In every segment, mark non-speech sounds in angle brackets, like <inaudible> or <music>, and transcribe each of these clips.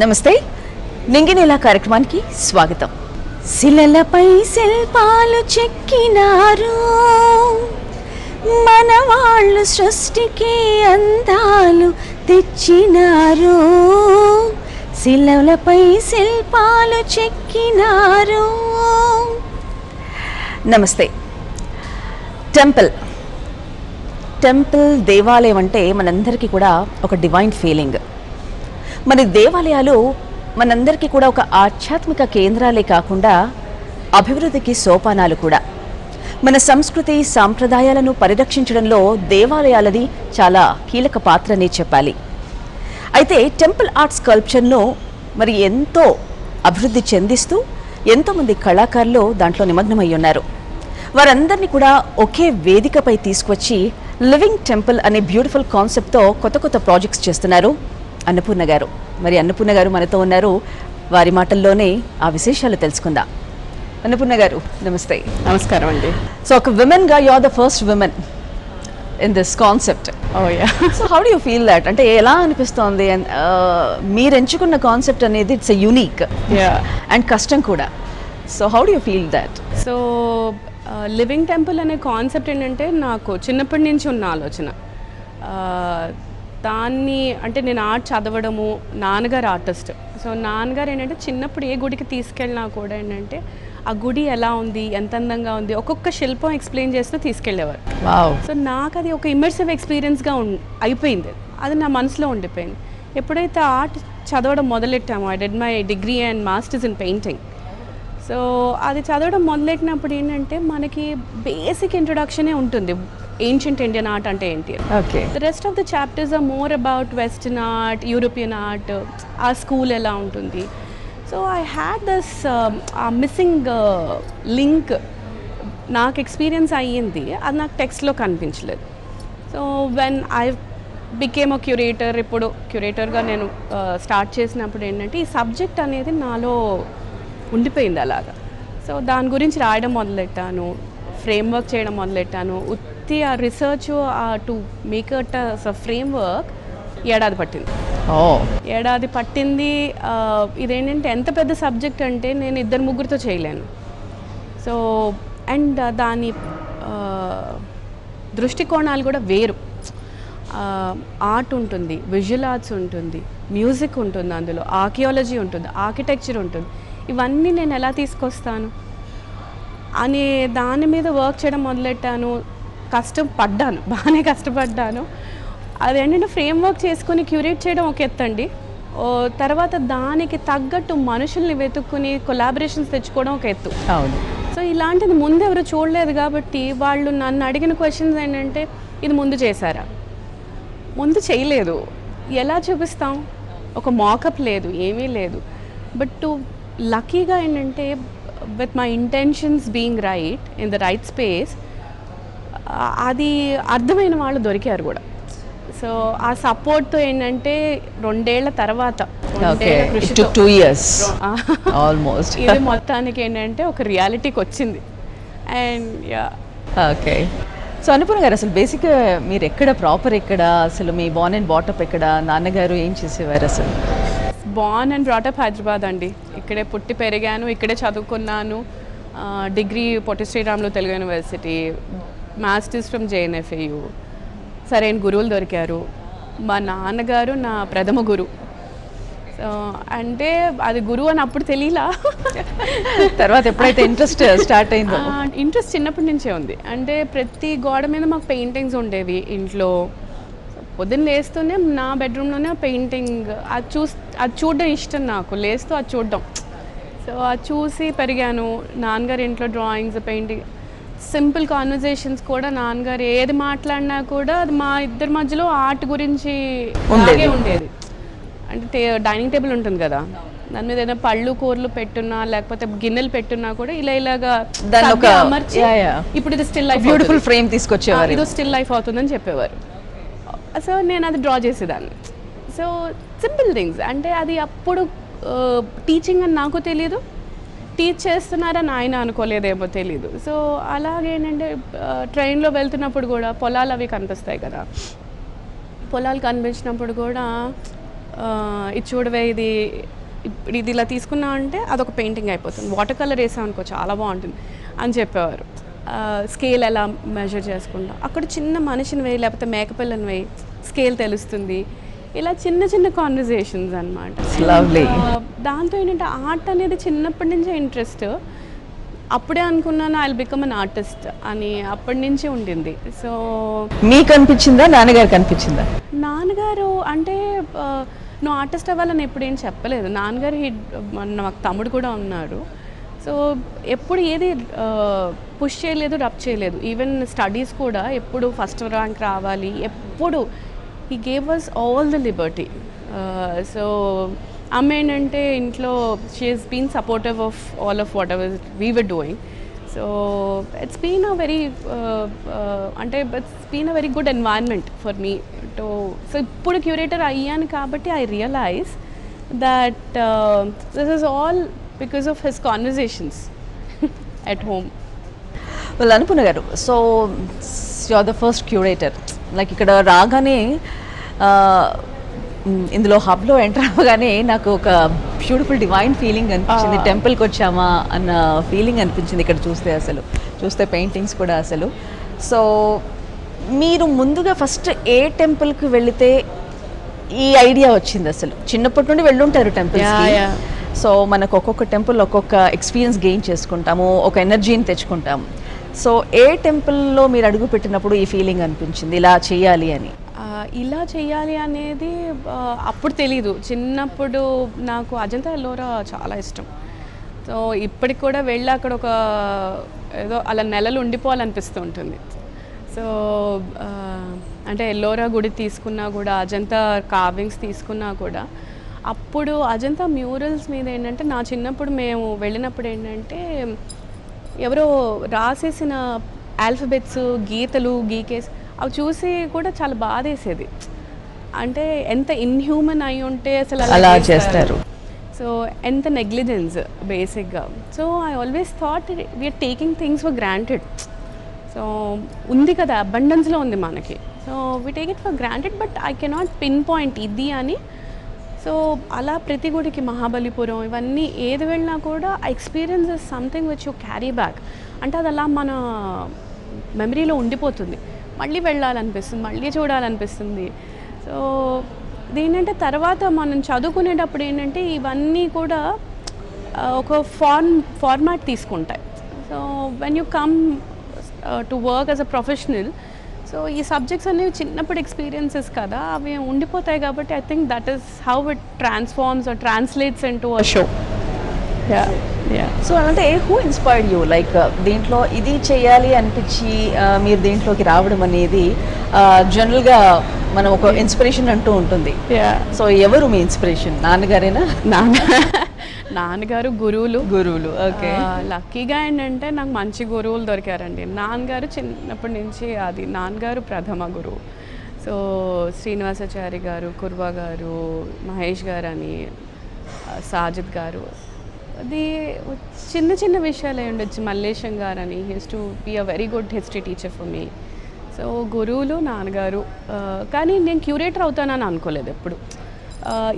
నమస్తే నింగినేలా కార్యక్రమానికి స్వాగతం. శిలలపై శిల్పాలు చెక్కినారు. మన వాళ్ళు సృష్టికి అందాలు తెచ్చినారు. శిలలపై శిల్పాలు చెక్కినారు. నమస్తే. టెంపుల్. టెంపుల్ దేవాలయం అంటే మనందరికీ కూడా ఒక డివైన్ ఫీలింగ్. మన దేవాలయాలు మనందరికీ కూడా ఒక ఆధ్యాత్మిక కేంద్రాలే కాకుండా అభివృద్ధికి సోపానాలు కూడా. మన సంస్కృతి సాంప్రదాయాలను పరిరక్షించడంలో దేవాలయాలది చాలా కీలక పాత్రనే చెప్పాలి. అయితే టెంపుల్ ఆర్ట్ స్కల్ప్చర్ను మరి ఎంతో అభివృద్ధి చెందిస్తూ ఎంతోమంది కళాకారులు దాంట్లో నిమగ్నమై ఉన్నారు. వారందరినీ కూడా ఒకే వేదికపై తీసుకొచ్చి లివింగ్ టెంపుల్ అనే బ్యూటిఫుల్ కాన్సెప్ట్తో కొత్త కొత్త ప్రాజెక్ట్స్ చేస్తున్నారు. అన్నపూర్ణ గారు. మరి అన్నపూర్ణ గారు మనతో ఉన్నారు. వారి మాటల్లోనే ఆ విశేషాలు తెలుసుకుందాం. అన్నపూర్ణ గారు నమస్తే. నమస్కారం అండి. సో ఒక విమెన్గా you are the first women in this concept so how do you feel that అంటే ఎలా అనిపిస్తోంది? Uh, మీరు ఎంచుకున్న కాన్సెప్ట్ అనేది ఇట్స్ యూనిక్ అండ్ కష్టం కూడా. So how do you feel that so living temple అనే కాన్సెప్ట్ ఏంటంటే నాకు చిన్నప్పటి నుంచి ఉన్న ఆలోచన. Uh, దాన్ని అంటే నేను ఆర్ట్ చదవడము నాన్నగారు ఆర్టిస్ట్. సో నాన్నగారు ఏంటంటే చిన్నప్పుడు ఏ గుడికి తీసుకెళ్ళినా కూడా ఏంటంటే ఆ గుడి ఎలా ఉంది ఎంత అందంగా ఉంది ఒక్కొక్క శిల్పం ఎక్స్ప్లెయిన్ చేస్తూ తీసుకెళ్ళేవారు. సో నాకు అది ఒక ఇమర్సివ్ ఎక్స్పీరియన్స్గా ఉం అయిపోయింది. అది నా మనసులో ఉండిపోయింది. ఎప్పుడైతే ఆర్ట్ చదవడం మొదలెట్టామో I did my degree and masters in painting so అది చదవడం మొదలెట్టినప్పుడు ఏంటంటే మనకి బేసిక్ ఇంట్రొడక్షనే ఉంటుంది. ఏన్షియంట్ ఇండియన్ ఆర్ట్ అంటే ఏంటి? Okay the rest of the chapters are more about western art European art ఆ స్కూల్ ఎలా ఉంటుంది? సో ఐ హ్యాడ్ దస్ ఆ మిస్సింగ్ లింక్ నాకు ఎక్స్పీరియన్స్ అయ్యింది. అది నాకు టెక్స్ట్లో కనిపించలేదు. So when I became a curator ఇప్పుడు క్యూరేటర్గా నేను స్టార్ట్ చేసినప్పుడు ఏంటంటే ఈ సబ్జెక్ట్ అనేది నాలో ఉండిపోయింది అలాగా. సో దాని గురించి రాయడం మొదలెట్టాను ఫ్రేమ్ వర్క్ చేయడం మొదలెట్టాను ఉత్తి ఆ research to make a frame work ఏడాది పట్టింది. ఏడాది పట్టింది ఇదేంటంటే ఎంత పెద్ద సబ్జెక్ట్ అంటే నేను ఇద్దరు ముగ్గురితో చేయలేను. సో అండ్ దాని దృష్టికోణాలు కూడా వేరు. ఆర్ట్ ఉంటుంది విజువల్ ఆర్ట్స్ ఉంటుంది మ్యూజిక్ ఉంటుంది అందులో ఆర్కియాలజీ ఉంటుంది ఆర్కిటెక్చర్ ఉంటుంది. ఇవన్నీ నేను ఎలా తీసుకొస్తాను? అనే దాని మీద వర్క్ చేయడం మొదలెట్టాను. కష్టం పడ్డాను బాగానే కష్టపడ్డాను. అదేంటంటే ఫ్రేమ్ వర్క్ చేసుకొని క్యూరేట్ చేయడం ఒక ఎత్తండి. తర్వాత దానికి తగ్గట్టు మనుషుల్ని వెతుక్కుని కొలాబరేషన్స్ తెచ్చుకోవడం ఒక ఎత్తు. అవును. సో ఇలాంటిది ముందు ఎవరు చూడలేదు కాబట్టి వాళ్ళు నన్ను అడిగిన క్వశ్చన్స్ ఏంటంటే ఇది ముందు చేశారా? ముందు చేయలేదు. ఎలా చూపిస్తాం? ఒక మాకప్ లేదు ఏమీ లేదు. బట్ లక్కీగా ఏంటంటే with my intentions being right in the right space అది అర్థమైన వాళ్ళు దొరికారు కూడా. సో ఆ సపోర్ట్తో ఏంటంటే రెండేళ్ళ తర్వాత టూ ఇయర్స్ ఆల్మోస్ట్ ఇది మొత్తానికి ఏంటంటే ఒక రియాలిటీకి వచ్చింది. And yeah. Okay. So Annapurna గారు అసలు బేసిక్ మీరు ఎక్కడ ప్రాపర్ ఎక్కడ అసలు మీ బాన్ అండ్ బాటప్ ఎక్కడ నాన్నగారు ఏం చేసేవారు అసలు? బాన్ అండ్ బ్రాటప్ హైదరాబాద్ అండి. ఇక్కడే పుట్టి పెరిగాను ఇక్కడే చదువుకున్నాను. Degree Potti Sriramulu Telugu university masters from JNAFAU. సరైన గురువులు దొరికారు. మా నాన్నగారు నా ప్రథమ గురు. అంటే అది గురువు అని అప్పుడు తెలియలా. తర్వాత ఎప్పుడైతే ఇంట్రెస్ట్ స్టార్ట్ అయిందో. ఇంట్రెస్ట్ చిన్నప్పటి నుంచే ఉంది. అంటే ప్రతి గోడ మీద మాకు పెయింటింగ్స్ ఉండేవి ఇంట్లో. పొద్దున్న లేస్తూనే నా బెడ్రూమ్లోనే పెయింటింగ్ అది చూస్ అది చూడడం ఇష్టం నాకు. లేస్తూ అది చూడడం. సో అది చూసి పెరిగాను. నాన్నగారు ఇంట్లో డ్రాయింగ్స్ పెయింటింగ్ సింపుల్ కాన్వర్జేషన్స్ కూడా నాన్నగారు ఏది మాట్లాడినా కూడా అది మా ఇద్దరి మధ్యలో ఆర్ట్ గురించి ఉండేది. లాగే ఉండేది. అంటే డైనింగ్ టేబుల్ ఉంటుంది కదా. దాని మీద ఏదైనా పళ్ళు కూరలు పెట్టున్నా లేకపోతే గిన్నెలు పెట్టున్నా కూడా ఇలా ఇలాగా దాన్ని ఒక- సర్ది అమర్చి. ఇప్పుడు ఇది స్టిల్ లైఫ్ బ్యూటిఫుల్ ఫ్రేమ్ తీసుకొచ్చేవారు ఇది స్టిల్ లైఫ్ అవుతుందని చెప్పేవారు. సో నేను అది డ్రా చేసేదాన్ని. సో సింపుల్ థింగ్స్ అంటే అది అప్పుడు టీచింగ్ అని నాకు తెలియదు టీచ్ చేస్తున్నారని ఆయన అనుకోలేదేమో తెలియదు సో అలాగేంటంటే ట్రైన్లో వెళ్తున్నప్పుడు కూడా పొలాలు అవి కనిపిస్తాయి కదా. పొలాలు కనిపించినప్పుడు కూడా ఇది చూడవే ఇది ఇప్పుడు ఇది ఇలా తీసుకున్నా అంటే అదొక పెయింటింగ్ అయిపోతుంది. వాటర్ కలర్ వేసాం అనుకో చాలా బాగుంటుంది అని చెప్పేవారు. స్కేల్ ఎలా మెజర్ చేసుకుంటా. అక్కడ చిన్న మనిషిని వేయి లేకపోతే మేకపిల్లని వేయి స్కేల్ తెలుస్తుంది. ఇలా చిన్న చిన్న కాన్వర్జేషన్స్ అనమాట దాంతో ఏంటంటే ఆర్ట్ అనేది చిన్నప్పటి నుంచే ఇంట్రెస్ట్ అప్పుడే అనుకున్నాను ఐ బికమ్ అన్ ఆర్టిస్ట్ అని అప్పటి నుంచి ఉండింది. సో మీకు అనిపించిందా? నాన్నగారికి అనిపించిందా? నాన్నగారు అంటే నువ్వు ఆర్టిస్ట్ అవ్వాలని ఎప్పుడు ఏం చెప్పలేదు. నాన్నగారు హీ నాకు తమ్ముడు కూడా ఉన్నారు సో ఎప్పుడు ఏది పుష్ చేయలేదు రబ్ చేయలేదు. ఈవెన్ స్టడీస్ కూడా ఎప్పుడు ఫస్ట్ ర్యాంక్ రావాలి ఎప్పుడు he gave us all the liberty so ఆమె ఏంటంటే ఇంట్లో she's been supportive of all of whatever we were doing so it's been a very అంటే it's been a very good environment for me too so ఇప్పుడు curator అయ్యాను కాబట్టి I realize that this is all because of his conversations at home వాళ్ళు అనుకున్న గారు so you are the first curator like ఇక్కడ రాగానే ఇందులో హబ్లో ఎంటర్ అవ్వగానే నాకు ఒక బ్యూటిఫుల్ డివైన్ ఫీలింగ్ అనిపించింది. టెంపుల్కి వచ్చామా అన్న ఫీలింగ్ అనిపించింది ఇక్కడ చూస్తే అసలు. చూస్తే పెయింటింగ్స్ కూడా అసలు. సో మీరు ముందుగా ఫస్ట్ ఏ టెంపుల్కి వెళితే ఈ ఐడియా వచ్చింది అసలు? చిన్నప్పటి నుండి వెళ్ళుంటారు టెంపుల్స్. సో మనకు ఒక్కొక్క టెంపుల్ ఒక్కొక్క ఎక్స్పీరియన్స్ గెయిన్ చేసుకుంటాము ఒక ఎనర్జీని తెచ్చుకుంటాము. సో ఏ టెంపుల్లో మీరు అడుగు పెట్టినప్పుడు ఈ ఫీలింగ్ అనిపించింది? ఇలా చేయాలి అని. ఇలా చేయాలి అనేది అప్పుడు తెలీదు. చిన్నప్పుడు నాకు అజంతా ఎల్లోరా చాలా ఇష్టం. సో ఇప్పటికి కూడా వెళ్ళి అక్కడ ఒక ఏదో అలా నెలలు ఉండిపోవాలనిపిస్తూ ఉంటుంది. సో అంటే ఎల్లోరా గుడి తీసుకున్నా కూడా అజంతా కార్వింగ్స్ తీసుకున్నా కూడా అప్పుడు అజంతా మ్యూరల్స్ మీద ఏంటంటే నా చిన్నప్పుడు మేము వెళ్ళినప్పుడు ఏంటంటే ఎవరో రాసేసిన ఆల్ఫబెట్స్ గీతలు గీకేసి అవి చూసి కూడా చాలా బాధేసేది. అంటే ఎంత ఇన్హ్యూమన్ అయి ఉంటే అసలు అలా చేస్తారు. సో ఎంత నెగ్లిజెన్స్ బేసిక్గా so I always thought we're taking things for granted so ఉంది కదా అబండెన్స్లో ఉంది మనకి. So we take it for granted but I cannot pinpoint ఇది అని సో అలా ప్రతి గుడికి మహాబలిపురం ఇవన్నీ ఏది వెళ్ళినా కూడా experience is something which you carry back అంటే అది అలా మన మెమరీలో ఉండిపోతుంది. మళ్ళీ వెళ్ళాలనిపిస్తుంది మళ్ళీ చూడాలనిపిస్తుంది. సో దీనంటే తర్వాత మనం చదువుకునేటప్పుడు ఏంటంటే ఇవన్నీ కూడా ఒక ఫార్మ్ ఫార్మాట్ తీసుకుంటాయి. So when you come to work as a professional so ఈ సబ్జెక్ట్స్ అనేవి చిన్నప్పుడు ఎక్స్పీరియన్సెస్ కదా అవి ఉండిపోతాయి కాబట్టి I think that is how it transforms translates into a show so అంటే హూ ఇన్స్పైర్డ్ యూ లైక్ దీంట్లో ఇది చేయాలి అనిపించి ఆ, మీరు దీంట్లోకి రావడం అనేది జనరల్గా మనం ఒక ఇన్స్పిరేషన్ అంటూ ఉంటుంది. యా సో ఎవరు మీ ఇన్స్పిరేషన్ నాన్నగారేనా? నాన్న నాన్నగారు గురువులు. గురువులు ఓకే లక్కీగా ఏంటంటే నాకు మంచి గురువులు దొరికారండి. నాన్నగారు చిన్నప్పటి నుంచి అది నాన్నగారు ప్రథమ గురువు. సో శ్రీనివాసాచారి గారు కుర్వా గారు మహేష్ గారు అని సాజిద్ గారు అది చిన్న చిన్న విషయాలే ఉండొచ్చు. మల్లేశం గారు అని his to be a very good history teacher for me so గురువులు నాన్నగారు కానీ నేను క్యూరేటర్ అవుతానని అనుకోలేదు ఎప్పుడు.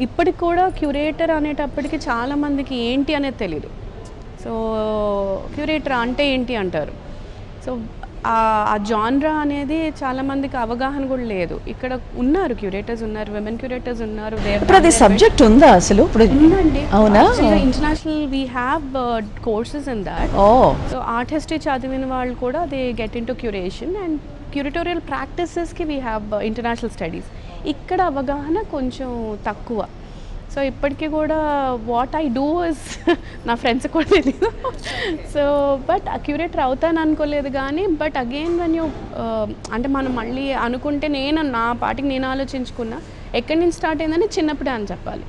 ఇప్పటికి కూడా క్యూరేటర్ అనేటప్పటికి చాలామందికి ఏంటి అనేది తెలియదు సో క్యూరేటర్ అంటే ఏంటి అంటారు? సో ఆ- జాన్రా అనేది చాలామందికి అవగాహన కూడా లేదు. ఇక్కడ ఉన్నారు క్యూరేటర్స్ ఉన్నారు విమెన్ క్యూరేటర్స్ ఉన్నారు ఇప్పుడు అది best. సబ్జెక్ట్ ఉందా అసలు? ఇప్పుడు ఉందండి. అవునా? International we have courses in that so art history చదివిన వాళ్ళు కూడా they get in to curation and curatorial ప్రాక్టీసెస్కి we have international studies ఇక్కడ అవగాహన కొంచెం తక్కువ. సో ఇప్పటికీ కూడా వాట్ ఐ డూ ఇస్ నా ఫ్రెండ్స్ కూడా తెలియదు సో బట్ అక్యూరేటర్ అవుతాను అనుకోలేదు కానీ బట్ అగైన్ వన్ యూ అంటే మనం మళ్ళీ అనుకుంటే నేను నా పాటికి నేను ఆలోచించుకున్నా ఎక్కడి నుంచి స్టార్ట్ అయిందని చిన్నప్పుడే అని చెప్పాలి.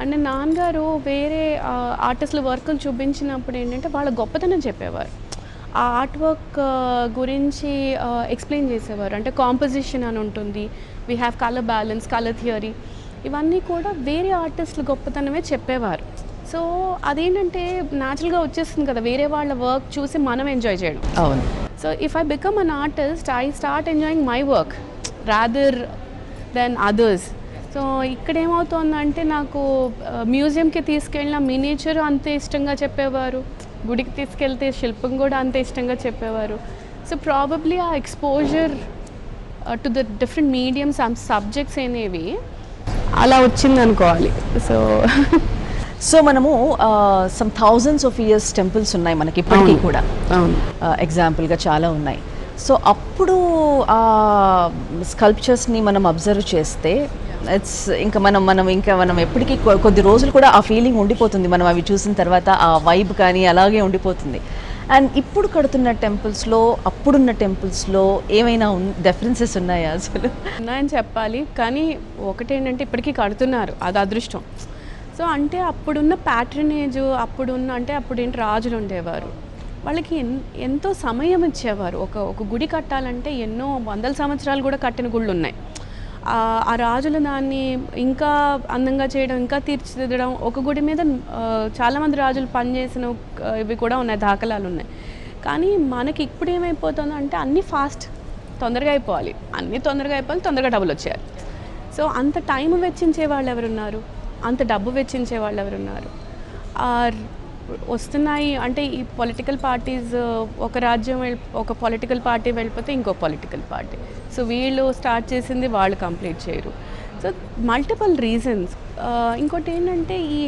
అంటే నాన్నగారు వేరే uh, ఆర్టిస్టుల వర్క్లు చూపించినప్పుడు ఏంటంటే వాళ్ళ గొప్పతనం చెప్పేవారు. ఆ ఆర్ట్ వర్క్ uh, గురించి uh, ఎక్స్ప్లెయిన్ చేసేవారు. అంటే కాంపోజిషన్ అని ఉంటుంది. We have colour balance colour theory ఇవన్నీ కూడా వేరే ఆర్టిస్టుల గొప్పతనమే చెప్పేవారు. సో అదేంటంటే న్యాచురల్గా వచ్చేస్తుంది కదా వేరే వాళ్ళ వర్క్ చూసి మనం ఎంజాయ్ చేయడం. అవును. So if I become an artist I start enjoying my work rather than others so ఇక్కడ ఏమవుతోందంటే నాకు మ్యూజియంకి తీసుకెళ్ళిన మినేచర్ అంతే ఇష్టంగా చెప్పేవారు. గుడికి తీసుకెళ్తే శిల్పం కూడా అంతే ఇష్టంగా చెప్పేవారు. సో ప్రాబబ్లీ ఆ exposure to the different mediums and subjects అనేవి అలా వచ్చింది అనుకోవాలి. సో <laughs> సో మనము some thousands of years temples ఉన్నాయి మనకి ఇప్పటికీ కూడా. ఎగ్జాంపుల్గా చాలా ఉన్నాయి. సో అప్పుడు ఆ స్కల్ప్చర్స్ని మనం అబ్జర్వ్ చేస్తే ఇట్స్ ఇంకా మనం మనం ఇంకా మనం ఎప్పటికీ కొద్ది రోజులు కూడా ఆ ఫీలింగ్ ఉండిపోతుంది. మనం అవి చూసిన తర్వాత ఆ వైబ్ కానీ అలాగే ఉండిపోతుంది. అండ్ ఇప్పుడు కడుతున్న టెంపుల్స్లో అప్పుడున్న టెంపుల్స్లో ఏమైనా డిఫరెన్సెస్ ఉన్నాయా అసలు? ఉన్నాయని చెప్పాలి కానీ ఒకటేంటంటే ఇప్పటికీ కడుతున్నారు. అది అదృష్టం. సో అంటే అప్పుడున్న ప్యాట్రనేజ్ అప్పుడున్న అంటే అప్పుడు ఏంటి రాజులు ఉండేవారు. వాళ్ళకి ఎన్ ఎంతో సమయం ఇచ్చేవారు. ఒక ఒక గుడి కట్టాలంటే ఎన్నో వందల సంవత్సరాలు కూడా కట్టిన గుళ్ళు ఉన్నాయి ఆ రాజులు దాన్ని ఇంకా అందంగా చేయడం ఇంకా తీర్చిదిద్దడం ఒక గుడి మీద చాలామంది రాజులు పనిచేసిన ఇవి కూడా ఉన్నాయి దాఖలాలు ఉన్నాయి. కానీ మనకి ఇప్పుడు ఏమైపోతుందో అంటే అన్నీ ఫాస్ట్ తొందరగా అయిపోవాలి. అన్నీ తొందరగా అయిపోవాలి తొందరగా డబ్బులు వచ్చేయాలి సో అంత టైం వెచ్చించే వాళ్ళు ఎవరున్నారు? అంత డబ్బు వెచ్చించే వాళ్ళు ఎవరున్నారు? ఆ వస్తున్నాయి అంటే ఈ పొలిటికల్ పార్టీస్ ఒక రాజ్యం వెళ్ళి ఒక పొలిటికల్ పార్టీ వెళ్ళిపోతే ఇంకో పొలిటికల్ పార్టీ. సో వీళ్ళు స్టార్ట్ చేసింది వాళ్ళు కంప్లీట్ చేయరు. So multiple reasons. ఇంకోటి ఏంటంటే ఈ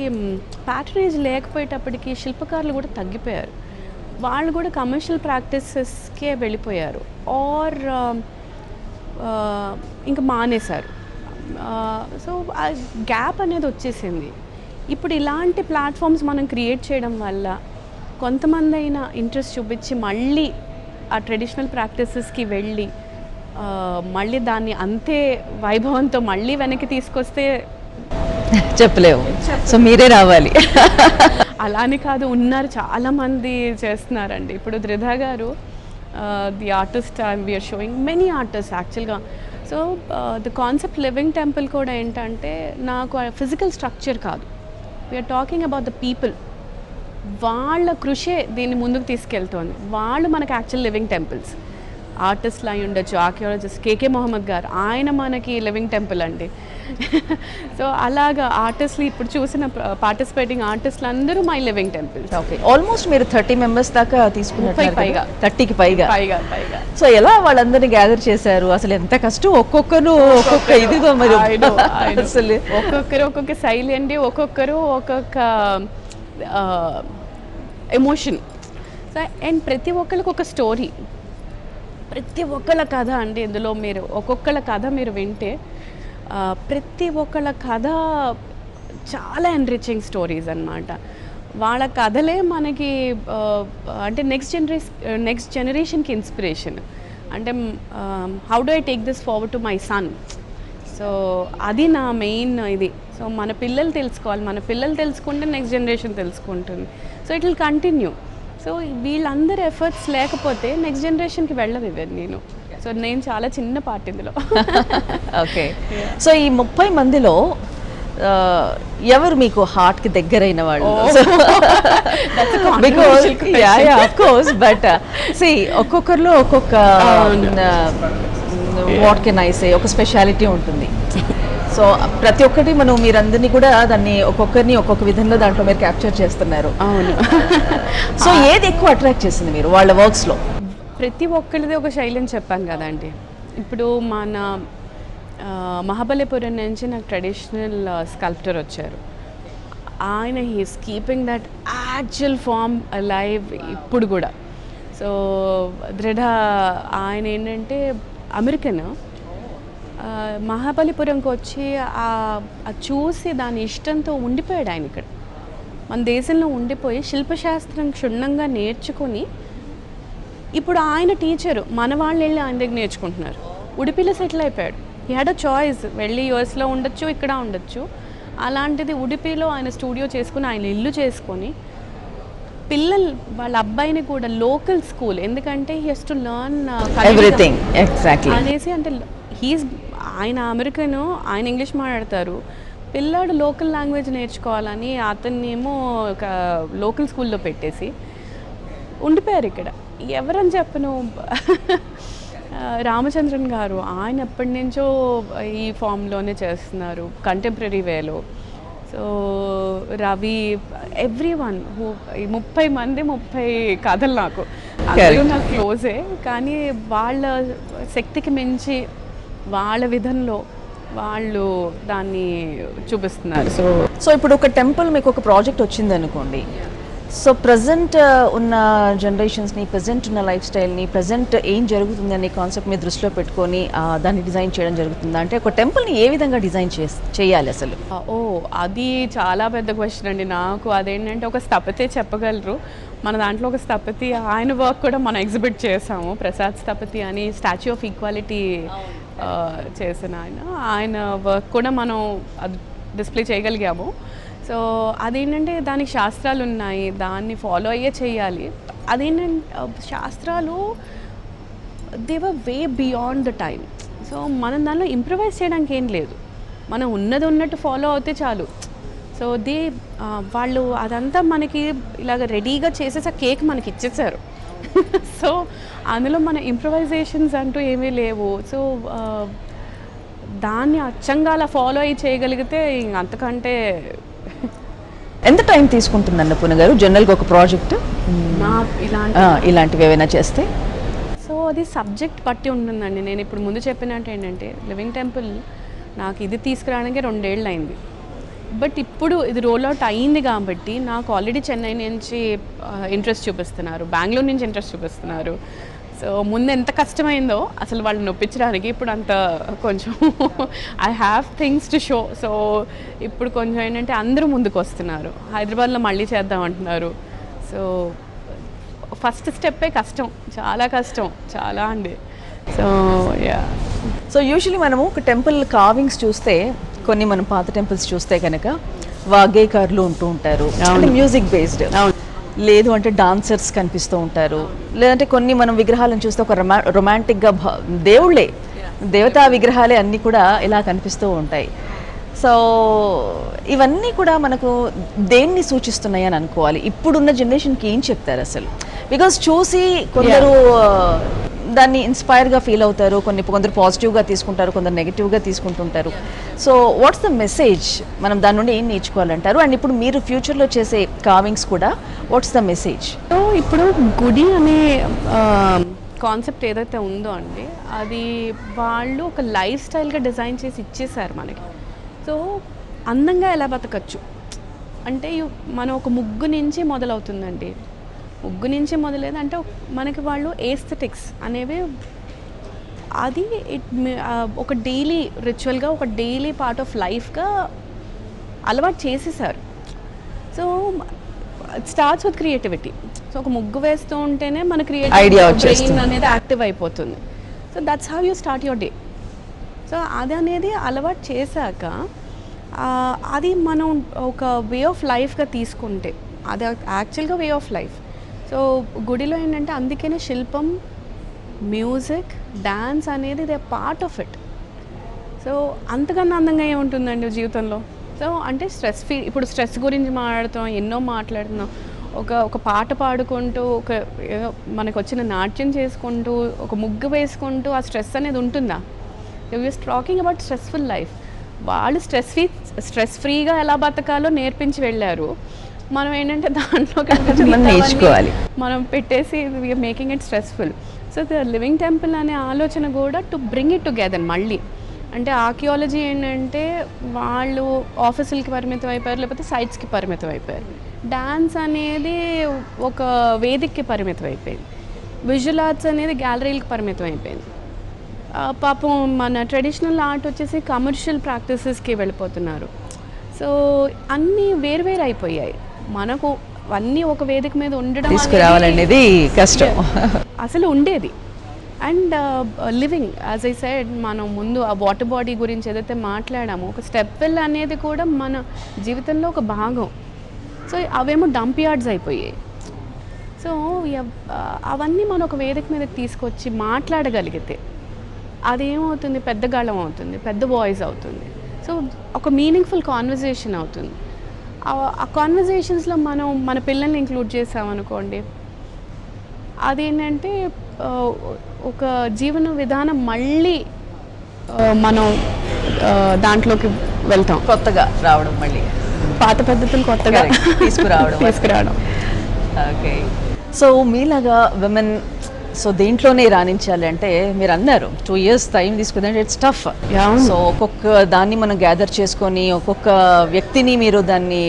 ప్యాటర్నేజ్ లేకపోయేటప్పటికి శిల్పకారులు కూడా తగ్గిపోయారు. వాళ్ళు కూడా కమర్షియల్ ప్రాక్టీసెస్కే వెళ్ళిపోయారు. ఆర్ ఇంకా మానేశారు. సో ఆ గ్యాప్ అనేది వచ్చేసింది. ఇప్పుడు ఇలాంటి ప్లాట్ఫామ్స్ మనం క్రియేట్ చేయడం వల్ల కొంతమంది అయినా ఇంట్రెస్ట్ చూపించి మళ్ళీ ఆ ట్రెడిషనల్ ప్రాక్టీసెస్కి వెళ్ళి మళ్ళీ దాన్ని అంతే వైభవంతో మళ్ళీ వెనక్కి తీసుకొస్తే చెప్పలేవు. సో మీరే రావాలి. అలానే కాదు ఉన్నారు చాలా మంది చేస్తున్నారండి. ఇప్పుడు ధృధ గారు the artist we're showing many artist యాక్చువల్గా so the concept living temple కూడా ఏంటంటే నాకు ఫిజికల్ స్ట్రక్చర్ కాదు. We're talking about the people వాళ్ళ కృషే దీన్ని ముందుకు తీసుకెళ్తోంది. వాళ్ళు మనకు యాక్చువల్ లివింగ్ టెంపుల్స్ ఆర్టిస్ట్లు అయి ఉండొచ్చు ఆర్కియాలజిస్ట్ కేకే మొహమ్మద్ గారు. ఆయన మనకి లివింగ్ టెంపుల్ అండి. <laughs> సో అలాగా ఆర్టిస్ట్లు ఇప్పుడు చూసిన పార్టిసిపేటింగ్ ఆర్టిస్టులు అందరూ my living temples. Okay. Almost మీరు థర్టీ మెంబర్స్ దాకా తీసుకున్నారు పైగా. థర్టీకి పైగా. పైగా పైగా. సో ఎలా వాళ్ళందరినీ గ్యాదర్ చేశారు? అసలు ఎంత కష్టం? ఒక్కొక్కరు ఒక్కొక్క ఇదిగో మరి. అసలు. ఒక్కొక్కరు ఒక్కొక్క శైలి అండి ఒక్కొక్కరు ఒక్కొక్క ఎమోషన్ సో అండ్ ప్రతి ఒక్కరికి ఒక స్టోరీ ప్రతి ఒక్కళ్ళ కథ అండి ఇందులో మీరు ఒక్కొక్కళ్ళ కథ మీరు వింటే ప్రతి ఒక్కళ్ళ కథ చాలా ఎన్రిచింగ్ స్టోరీస్ అన్నమాట. వాళ్ళ కథలే మనకి అంటే నెక్స్ట్ జనరేషన్ నెక్స్ట్ జనరేషన్కి ఇన్స్పిరేషన్ అంటే how do I take this forward to my son so అది నా మెయిన్ ఇది. సో మన పిల్లలు తెలుసుకోవాలి. మన పిల్లలు తెలుసుకుంటే నెక్స్ట్ జనరేషన్ తెలుసుకుంటుంది. So it will continue so వీళ్ళందరి ఎఫర్ట్స్ లేకపోతే నెక్స్ట్ జనరేషన్కి వెళ్ళదు ఇవన్నీ నేను. సో నేను చాలా చిన్న పార్ట్ ఇందులో. <laughs> ఓకే సో ఈ ముప్పై మందిలో ఎవరు మీకు హార్ట్కి దగ్గరైన వాళ్ళు? Because of course but see ఒక్కొక్కరిలో ఒక్కొక్క వాట్ కెన్ ఐ సే ఒక స్పెషాలిటీ ఉంటుంది. సో ప్రతి ఒక్కటి మనం మీరందరినీ కూడా దాన్ని ఒక్కొక్కరిని ఒక్కొక్క విధంలో దాంట్లో మీరు క్యాప్చర్ చేస్తున్నారు. అవును. <laughs> సో ఏది ఎక్కువ అట్రాక్ట్ చేసింది మీరు వాళ్ళ వర్క్స్లో ప్రతి ఒక్కరిది ఒక శైలి అని చెప్పాను కదండి. ఇప్పుడు మన మహాబలిపురం నుంచి నాకు ట్రెడిషనల్ స్కల్ప్టర్ వచ్చారు. ఆయన he's keeping that actual form live ఇప్పుడు కూడా. సో దృఢ ఆయన ఏంటంటే అమెరికన్. మహాబలిపురంకి వచ్చి చూసి దాని ఇష్టంతో ఉండిపోయాడు ఆయన ఇక్కడ. మన దేశంలో ఉండిపోయి శిల్పశాస్త్రం క్షుణ్ణంగా నేర్చుకొని ఇప్పుడు ఆయన టీచరు మన వాళ్ళు వెళ్ళి ఆయన దగ్గర నేర్చుకుంటున్నారు. ఉడిపిలో సెటిల్ అయిపోయాడు. ఈ హ్యాడ్ అ చాయిస్ వెళ్ళి యుఎస్లో ఉండొచ్చు ఇక్కడ ఉండొచ్చు. అలాంటిది ఉడిపిలో ఆయన స్టూడియో చేసుకుని ఆయన ఇల్లు చేసుకొని పిల్లలు వాళ్ళ అబ్బాయిని కూడా లోకల్ స్కూల్ ఎందుకంటే he has to learn everything exactly అనేసి అంటే హీస్ ఆయన అమెరికన్ ఆయన ఇంగ్లీష్ మాట్లాడతారు. పిల్లాడు లోకల్ లాంగ్వేజ్ నేర్చుకోవాలని అతన్ని ఏమో ఒక లోకల్ స్కూల్లో పెట్టేసి ఉండిపోయారు ఇక్కడ. ఎవరని చెప్పను? రామచంద్రన్ గారు ఆయన ఎప్పటి నుంచో ఈ ఫామ్లోనే చేస్తున్నారు కంటెంపరీ వేలో. సో రవి ఎవ్రీ వన్ ఈ ముప్పై మంది ముప్పై కథలు నాకు. అందరూ నాకు క్లోజే కానీ వాళ్ళ శక్తికి మించి వాళ్ళ విధంలో వాళ్ళు దాన్ని చూపిస్తున్నారు. సో సో ఇప్పుడు ఒక టెంపుల్ మీకు ఒక ప్రాజెక్ట్ వచ్చింది అనుకోండి. సో ప్రజెంట్ ఉన్న జనరేషన్స్ని ప్రజెంట్ ఉన్న లైఫ్ స్టైల్ని ప్రజెంట్ ఏం జరుగుతుంది అనే కాన్సెప్ట్ మీద దృష్టిలో పెట్టుకొని దాన్ని డిజైన్ చేయడం జరుగుతుందా? అంటే ఒక టెంపుల్ని ఏ విధంగా డిజైన్ చేస్ చేయాలి అసలు? ఓ అది చాలా పెద్ద క్వశ్చన్ అండి. నాకు అదేంటంటే ఒక స్థపతి చెప్పగలరు. మన దాంట్లో ఒక స్థపతి ఆయన వర్క్ కూడా మనం ఎగ్జిబిట్ చేసాము. ప్రసాద్ స్థపతి అని స్టాచ్యూ ఆఫ్ ఈక్వాలిటీ చేసిన ఆయన. ఆయన వర్క్ కూడా మనం అది డిస్ప్లే చేయగలిగాము. సో అదేంటంటే దానికి శాస్త్రాలు ఉన్నాయి. దాన్ని ఫాలో అయ్యే చేయాలి. అదేంటంటే శాస్త్రాలు they were way beyond the time so మనం దానిలో ఇంప్రవైజ్ చేయడానికి ఏం లేదు. మనం ఉన్నది ఉన్నట్టు ఫాలో అవుతే చాలు. సో దే వాళ్ళు అదంతా మనకి ఇలాగ రెడీగా చేసేసి ఆ కేక్ మనకి ఇచ్చేసారు. <laughs> సో అందులో మన ఇంప్రవైజేషన్స్ అంటూ ఏమీ లేవు. సో దాన్ని అచ్చంగా అలా ఫాలో అయ్యి చేయగలిగితే అంతకంటే ఎంత టైం తీసుకుంటుందండి పూన గారు? జనరల్గా ఒక ప్రాజెక్ట్ ఇలాంటివి ఏవైనా చేస్తే? సో అది సబ్జెక్ట్ బట్టి ఉంటుందండి. నేను ఇప్పుడు ముందు చెప్పినట్టు ఏంటంటే లివింగ్ టెంపుల్ నాకు ఇది తీసుకురావడానికి రెండేళ్ళు అయింది బట్ ఇప్పుడు ఇది రోల్ అవుట్ అయింది కాబట్టి నాకు ఆల్రెడీ చెన్నై నుంచి ఇంట్రెస్ట్ చూపిస్తున్నారు. బెంగళూరు నుంచి ఇంట్రెస్ట్ చూపిస్తున్నారు. సో ముందు ఎంత కష్టమైందో అసలు వాళ్ళని నొప్పించడానికి ఇప్పుడు అంత కొంచెం I have things to show so ఇప్పుడు కొంచెం ఏంటంటే అందరూ ముందుకు వస్తున్నారు. హైదరాబాద్లో మళ్ళీ చేద్దాం అంటున్నారు. సో ఫస్ట్ స్టెప్పే కష్టం. చాలా కష్టం. చాలా అండి. సో యా సో యూజువలీ మనము ఒక టెంపుల్ కావింగ్స్ చూస్తే కొన్ని మనం పాత టెంపుల్స్ చూస్తే కనుక వాగ్గేకారులు ఉంటూ ఉంటారు. అంటే మ్యూజిక్ బేస్డ్ లేదు అంటే డాన్సర్స్ కనిపిస్తూ ఉంటారు. లేదంటే కొన్ని మనం విగ్రహాలను చూస్తే ఒక రొమా రొమాంటిక్గా భా- దేవుళ్ళే. దేవతా విగ్రహాలే అన్నీ కూడా ఇలా కనిపిస్తూ ఉంటాయి. సో ఇవన్నీ కూడా మనకు దేన్ని సూచిస్తున్నాయి అని అనుకోవాలి. ఇప్పుడున్న జనరేషన్కి ఏం చెప్తారు అసలు? బికాస్ చూసి కొందరు దాన్ని ఇన్స్పైర్గా ఫీల్ అవుతారు. కొన్ని కొందరు పాజిటివ్గా తీసుకుంటారు కొందరు నెగిటివ్గా తీసుకుంటుంటారు. So what's the message? మనం దాని నుండి ఏం నేర్చుకోవాలంటారు? అండ్ ఇప్పుడు మీరు ఫ్యూచర్లో చేసే కావింగ్స్ కూడా వాట్స్ ద మెసేజ్? సో ఇప్పుడు గుడి అనే కాన్సెప్ట్ ఏదైతే ఉందో అండి అది వాళ్ళు ఒక లైఫ్ స్టైల్గా డిజైన్ చేసి ఇచ్చేసారు మనకి. సో అందంగా ఎలా బతకచ్చు? అంటే మనం ఒక ముగ్గు నుంచి మొదలవుతుందండి. ముగ్గు నుంచి మొదలేదు. అంటే మనకి వాళ్ళు ఏస్థెటిక్స్ అనేవి అది ఇట్ ఒక డైలీ రిచువల్గా ఒక డైలీ పార్ట్ ఆఫ్ లైఫ్గా అలవాటు చేసేసారు. So starts with creativity so ఒక ముగ్గు వేస్తూ ఉంటేనే మన క్రియేటివ్. బ్రెయిన్ అనేది యాక్టివ్ అయిపోతుంది. So that's how you start your day so అది అనేది అలవాటు చేశాక అది మనం ఒక వే ఆఫ్ లైఫ్గా తీసుకుంటే అది యాక్చువల్గా వే ఆఫ్ లైఫ్. సో గుడిలో ఏంటంటే అందుకనే శిల్పం మ్యూజిక్ డ్యాన్స్ అనేది they part of it. So అంతకన్నా అందంగా ఏముంటుందండి జీవితంలో? సో అంటే స్ట్రెస్ ఫీ ఇప్పుడు స్ట్రెస్ గురించి మాట్లాడుతాం ఎన్నో మాట్లాడుతున్నాం. ఒక ఒక పాట పాడుకుంటూ ఒక మనకు వచ్చిన నాట్యం చేసుకుంటూ ఒక ముగ్గు వేసుకుంటూ ఆ స్ట్రెస్ అనేది ఉంటుందా? Use talking about stressful life వాళ్ళు స్ట్రెస్ ఫ్రీ స్ట్రెస్ ఫ్రీగా ఎలా బతకాలో నేర్పించి వెళ్ళారు. మనం ఏంటంటే దాంట్లో నేర్చుకోవాలి. మనం పెట్టేసి we are making it stressful so the living temple అనే ఆలోచన కూడా టు బ్రింగ్ ఇట్ టుగెదర్ మళ్ళీ. అంటే ఆర్కియాలజీ ఏంటంటే వాళ్ళు ఆఫీసులకి పరిమితం అయిపోయారు లేకపోతే సైట్స్కి పరిమితం అయిపోయారు. డాన్స్ అనేది ఒక వేదికకి పరిమితం అయిపోయింది. విజువల్ ఆర్ట్స్ అనేది గ్యాలరీలకు పరిమితం అయిపోయింది. పాపం మన ట్రెడిషనల్ ఆర్ట్ వచ్చేసి కమర్షియల్ ప్రాక్టీసెస్కి వెళ్ళిపోతున్నారు. సో అన్నీ వేరువేరు అయిపోయాయి. మనకు అన్నీ ఒక వేదిక మీద ఉండడం తీసుకురావాలనేది కష్టం. అసలు ఉండేది. And living as a side మనం ముందు ఆ వాటర్ బాడీ గురించి ఏదైతే మాట్లాడామో ఒక స్టెప్ వెల్ అనేది కూడా మన జీవితంలో ఒక భాగం. సో అవేమో డంప్ యార్డ్స్ అయిపోయాయి. సో అవన్నీ మనం ఒక వేదిక మీదకి తీసుకొచ్చి మాట్లాడగలిగితే అదేమవుతుంది? పెద్ద గాళం అవుతుంది పెద్ద వాయిస్ అవుతుంది. సో ఒక మీనింగ్ఫుల్ కాన్వర్జేషన్ అవుతుంది. ఆ- కాన్వర్జేషన్స్లో మనం మన పిల్లల్ని ఇంక్లూడ్ చేసామనుకోండి అదేంటంటే ఒక జీవన విధానం మళ్ళీ మనం దాంట్లోకి వెళ్తాం. కొత్తగా రావడం మళ్ళీ. పాత పద్ధతులు కొత్తగా. తీసుకురావడం. <laughs> తీసుకురావడం. ఓకే సో మీలాగా విమెన్ సో దేంట్లోనే రాణించాలి అంటే మీరు అన్నారు. టూ ఇయర్స్ టైం తీసుకుందంటే ఇట్స్ టఫ్. సో ఒక్కొక్క దాన్ని మనం గ్యాదర్ చేసుకొని ఒక్కొక్క వ్యక్తిని మీరు దాన్ని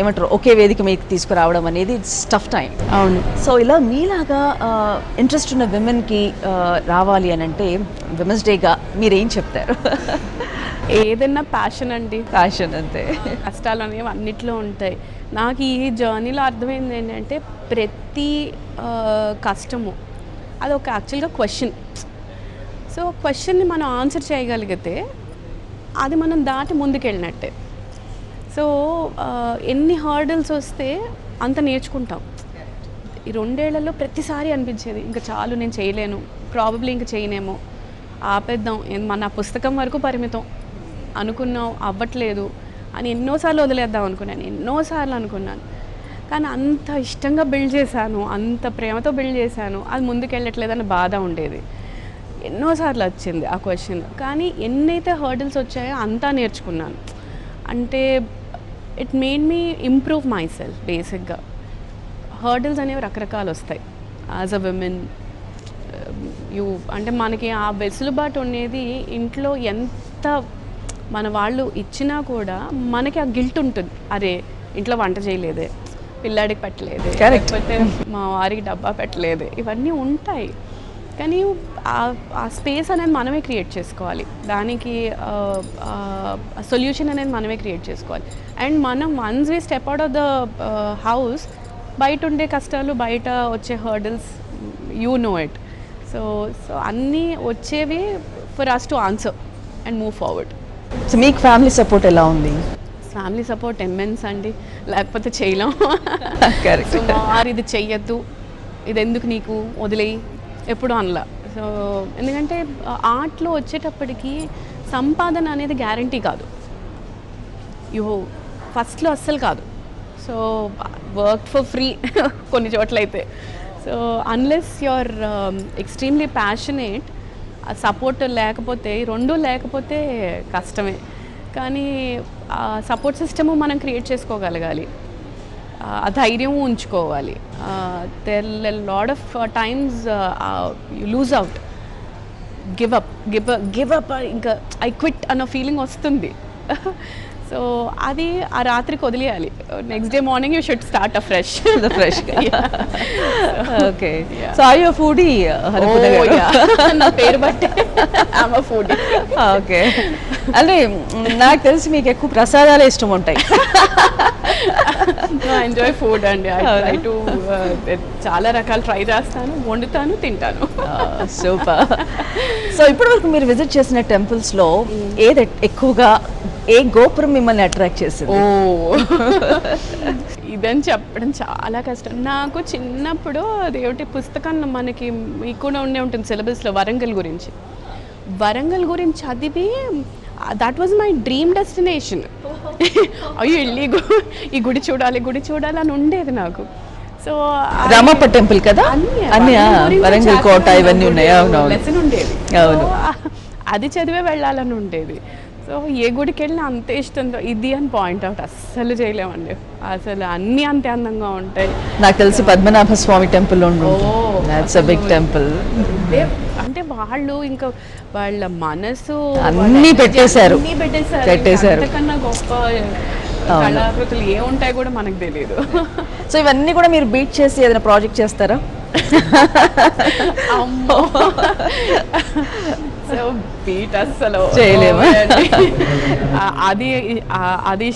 ఏమంటారు ఒకే వేదిక మీకు తీసుకురావడం అనేది ఇట్స్ టఫ్ టైం అవును. సో ఇలా మీలాగా ఇంట్రెస్ట్ ఉన్న విమెన్కి రావాలి అని అంటే విమెన్స్ డేగా మీరేం చెప్తారు? ఏదైనా ప్యాషన్ అండి. ఫ్యాషన్ అంతే. కష్టాలు అనేవి అన్నిట్లో ఉంటాయి. నాకు ఈ జర్నీలో అర్థమైంది ఏంటంటే ప్రతి కష్టము అది ఒక యాక్చువల్గా క్వశ్చన్ సో క్వశ్చన్ని మనం ఆన్సర్ చేయగలిగితే అది మనం దాటి ముందుకెళ్ళినట్టే. సో ఎన్ని హర్డల్స్ వస్తే అంత నేర్చుకుంటాం. ఈ రెండేళ్ళలో ప్రతిసారి అనిపించేది ఇంకా చాలు నేను చేయలేను ప్రాబబ్లీ ఇంకా చేయనేమో. ఆపేద్దాం మన పుస్తకం వరకు పరిమితం. అనుకున్నాం అవ్వట్లేదు. అని ఎన్నోసార్లు వదిలేద్దాం అనుకున్నాను ఎన్నోసార్లు అనుకున్నాను. కానీ అంత ఇష్టంగా బిల్డ్ చేశాను అంత ప్రేమతో బిల్డ్ చేశాను అది ముందుకెళ్ళట్లేదని బాధ ఉండేది. ఎన్నోసార్లు వచ్చింది ఆ క్వశ్చన్ కానీ ఎన్నైతే హర్డిల్స్ వచ్చాయో అంతా నేర్చుకున్నాను. అంటే it made me improve myself బేసిక్గా హర్డిల్స్ అనేవి రకరకాలు వస్తాయి. యాజ్ అ విమెన్ యూ అంటే మనకి ఆ వెసులుబాటు ఉండేది ఇంట్లో ఎంత మన వాళ్ళు ఇచ్చినా కూడా మనకి ఆ గిల్ట్ ఉంటుంది. అరే ఇంట్లో వంట చేయలేదే పిల్లాడికి పెట్టలేదే. లేకపోతే మా వారికి డబ్బా పెట్టలేదే ఇవన్నీ ఉంటాయి. కానీ ఆ- ఆ స్పేస్ అనేది మనమే క్రియేట్ చేసుకోవాలి. దానికి సొల్యూషన్ అనేది మనమే క్రియేట్ చేసుకోవాలి. అండ్ మనం once we step out of the house బయట ఉండే కష్టాలు బయట వచ్చే hurdles you know it. So so అన్నీ వచ్చేవి for us to answer and move forward. So మీకు ఫ్యామిలీ సపోర్ట్ ఎలా ఉంది? ఫ్యామిలీ సపోర్ట్ ఎమ్మెన్స్ అండి. లేకపోతే చేయలేం. <laughs> కరెక్ట్ వారు ఇది చెయ్యొద్దు. ఇది ఎందుకు నీకు? వదిలేయి. ఎప్పుడు అనలా. సో ఎందుకంటే ఆర్ట్లో వచ్చేటప్పటికి సంపాదన అనేది గ్యారంటీ కాదు. యో ఫస్ట్లో అస్సలు కాదు. సో వర్క్ ఫర్ ఫ్రీ కొన్ని చోట్ల అయితే so unless your extremely passionate support లేకపోతే రెండు లేకపోతే కష్టమే. కానీ ఆ సపోర్ట్ సిస్టము మనం క్రియేట్ చేసుకోగలగాలి. ఆ ధైర్యం ఉంచుకోవాలి. There lot of times lose out give up give give up ఇంకా ఐ క్విట్ అన్న ఫీలింగ్ వస్తుంది. <laughs> సో అది ఆ రాత్రికి వదిలేయాలి next day morning you should start a fresh fresh okay. So I you foodie నా పేరు బట్టి ఆమె ఫుడ్ ఓకే అంటే నాకు తెలిసి మీకు ఎక్కువ ప్రసాదాలే ఇష్టం ఉంటాయి. ఎంజాయ్ ఫుడ్ అండి ఐ టు చాలా రకాలు ట్రై చేస్తాను వండుతాను తింటాను. సూపర్ సో ఇప్పటి వరకు మీరు విజిట్ చేసిన టెంపుల్స్లో ఏది ఎక్కువగా ఏ గోపురం మిమ్మల్ని అట్రాక్ట్ చేసింది? ఓ. ఇదని చెప్పడం చాలా కష్టం. నాకు చిన్నప్పుడు అదేమిటి పుస్తకం మనకి మీకు కూడా ఉండే ఉంటుంది సిలబస్లో వరంగల్ గురించి. వరంగల్ గురించి చదివి that was my dream destination అయ్యో వెళ్ళి ఈ గుడి చూడాలి గుడి చూడాలి అని ఉండేది నాకు. సో రామప్ప టెంపుల్ కదా? అన్ని వరంగల్ కోట ఇవన్నీ ఉన్నాయి? అవునవును. లెసన్ ఉండేది. అవును. So, అది చదివే వెళ్ళాలని ఉండేది. సో ఏ గుడికి వెళ్ళినా అంతే ఇష్టంతో ఇది అని పాయింట్ అవుట్ అస్సలు చేయలేమండి. అసలు అన్నీ అంతే అందంగా ఉంటాయి. నాకు తెలిసి Padmanabha Swamy temple big temple అంటే వాళ్ళు ఇంకా వాళ్ళ మనసు అన్నీ పెట్టేశారు. పెట్టేశారు. అంతకన్నా గొప్ప కళాకృతులు ఏ ఉంటాయి కూడా మనకు తెలియదు సో ఇవన్నీ కూడా మీరు బీట్ చేసి ఏదైనా ప్రాజెక్ట్ చేస్తారా? అమ్మో. <laughs> సో బీట్ అస్సలు చేయలేమా? అది అది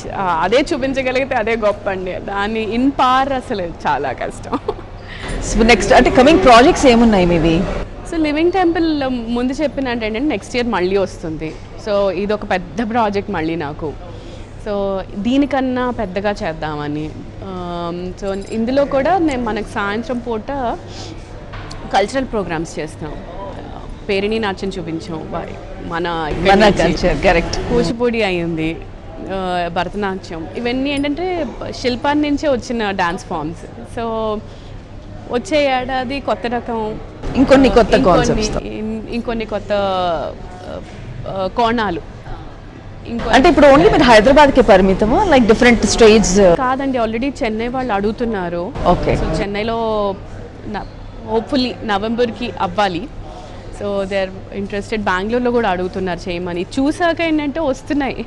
అదే చూపించగలిగితే అదే గొప్ప అండి దాన్ని ఇన్ పార్ అసలు చాలా కష్టం. నెక్స్ట్ అంటే కమింగ్ ప్రాజెక్ట్స్ ఏమున్నాయి మీవి? సో లివింగ్ టెంపుల్ ముందు చెప్పినట్టు ఏంటంటే నెక్స్ట్ ఇయర్ మళ్ళీ వస్తుంది. సో ఇది ఒక పెద్ద ప్రాజెక్ట్ మళ్ళీ నాకు. సో దీనికన్నా పెద్దగా చేద్దామని. సో ఇందులో కూడా నేను మనకు సాయంత్రం పూట కల్చరల్ ప్రోగ్రామ్స్ చేస్తాం. పేరిణి నాట్యం చూపించాం. మన మన. కల్చర్ కరెక్ట్ కూచిపూడి అయింది. భరతనాట్యం. ఇవన్నీ ఏంటంటే శిల్పాన్ని నుంచే వచ్చిన డాన్స్ ఫామ్స్ సో వచ్చే ఏడాది కొత్త రకం. ఇంకొన్ని కొత్త ఇంకొన్ని- కొత్త కోణాలు. అంటే ఇప్పుడు ఓన్లీ మీరు హైదరాబాద్కి పరిమితమా? లైక్ డిఫరెంట్ స్టేట్స్ కాదండి ఆల్రెడీ చెన్నై వాళ్ళు అడుగుతున్నారు. ఓకే సో చెన్నైలో హోప్ఫుల్లీ నవంబర్కి అవ్వాలి. సో దే ఆర్ ఇంట్రెస్టెడ్ బెంగళూరులో కూడా అడుగుతున్నారు చేయమని. చూసాక ఏంటంటే వస్తున్నాయి.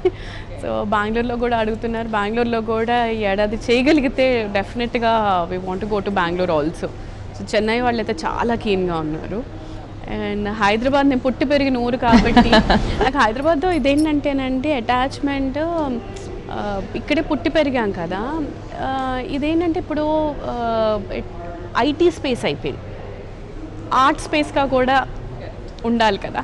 సో బెంగళూరులో కూడా అడుగుతున్నారు. బెంగళూరులో కూడా ఈ ఏడాది చేయగలిగితే డెఫినెట్గా we want go to Bengaluru also so Chennai వాళ్ళు అయితే చాలా కీన్గా ఉన్నారు. అండ్ హైదరాబాద్ నేను పుట్టి పెరిగిన ఊరు కాబట్టి <laughs> నాకు హైదరాబాద్లో ఇదేంటంటేనంటే అటాచ్మెంట్ ఇక్కడే పుట్టి పెరిగాం కదా. ఆ, ఇదేంటంటే ఇప్పుడు ఐటీ స్పేస్ అయిపోయింది. ఆర్ట్ స్పేస్గా కూడా ఉండాలి కదా.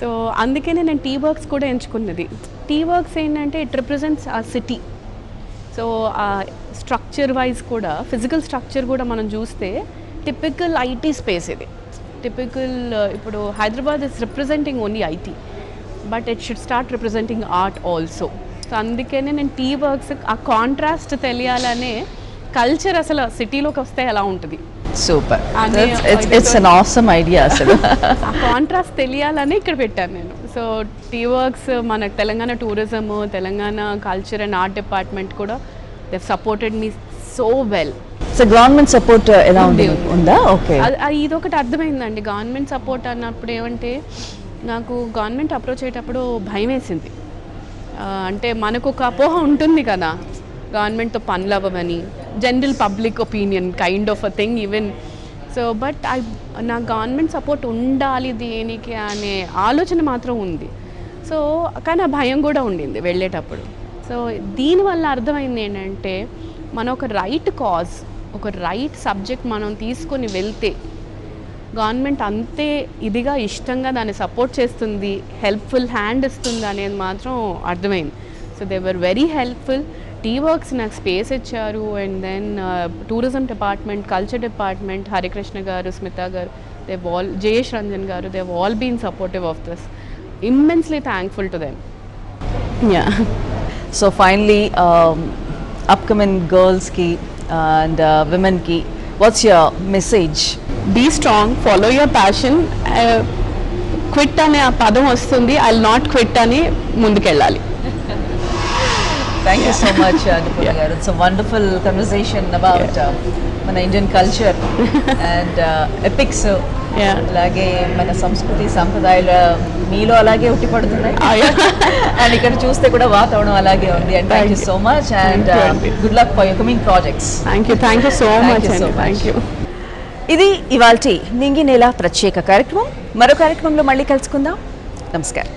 సో అందుకనే నేను టీ వర్క్స్ కూడా ఎంచుకున్నది. టీ వర్క్స్ ఏంటంటే ఇట్ రిప్రజెంట్స్ ఆ సిటీ. సో ఆ స్ట్రక్చర్ వైజ్ కూడా ఫిజికల్ స్ట్రక్చర్ కూడా మనం చూస్తే టిపికల్ ఐటీ స్పేస్ ఇది. టిపికల్ ఇప్పుడు Hyderabad is representing only IT but it should start representing art also. So అందుకనే నేను టీ వర్క్స్ ఆ కాంట్రాస్ట్ తెలియాలనే కల్చర్ అసలు సిటీలోకి వస్తే ఎలా ఉంటుంది? Super it's an awesome idea అసలు. <laughs> కాంట్రాస్ట్ తెలియాలని ఇక్కడ పెట్టాను నేను. సో టీ వర్క్స్ మన Telangana tourism Telangana culture and art department కూడా they supported me so well so government support ఎలా ఉంది ఉంది, ఓకే అది ఇదొకటి అర్థమైందండి. గవర్నమెంట్ సపోర్ట్ అన్నప్పుడు ఏమంటే నాకు గవర్నమెంట్ అప్రోచ్ అయ్యేటప్పుడు భయం వేసింది. అంటే మనకు ఒక అపోహ ఉంటుంది కదా గవర్నమెంట్తో పనులు అవ్వమని general public opinion kind of a thing even so but I నా గవర్నమెంట్ సపోర్ట్ ఉండాలి దేనికి అనే ఆలోచన మాత్రం ఉంది. సో కానీ ఆ భయం కూడా ఉండింది వెళ్ళేటప్పుడు. సో దీనివల్ల అర్థమైంది ఏంటంటే మన ఒక రైట్ కాజ్ ఒక రైట్ సబ్జెక్ట్ మనం తీసుకొని వెళ్తే గవర్నమెంట్ అంతే ఇదిగా ఇష్టంగా దాన్ని సపోర్ట్ చేస్తుంది హెల్ప్ఫుల్ హ్యాండ్ ఇస్తుంది అనేది మాత్రం అర్థమైంది. So they were very helpful T works నాకు స్పేస్ ఇచ్చారు. And then tourism department culture department Harikrishna garu Smita garu they all Jayesh Ranjan garu they all been supportive of this immensely thankful to them yeah so finally upcoming గర్ల్స్కి and విమెన్కి what's your message be strong follow your passion quit అనే ఆ పదం వస్తుంది. I not quit అని ముందుకెళ్ళాలి. Thank you so much Anupurna garu it's wonderful conversation about మన Indian culture and epics. అలాగే మన సంస్కృతి సంప్రదాయాలు మీలో అలాగే ఉట్టి పడుతున్నాయి. <laughs> అండ్ ఇక్కడ చూస్తే కూడా వాతావరణం అలాగే ఉంది. And thank you. So much and. Good luck for you coming projects thank you thank you so much. Thank you ఇది ఇవాల్టి నింగి నేల ప్రత్యేక కార్యక్రమం. మరో కార్యక్రమంలో మళ్ళీ కలుసుకుందాం. నమస్కారం.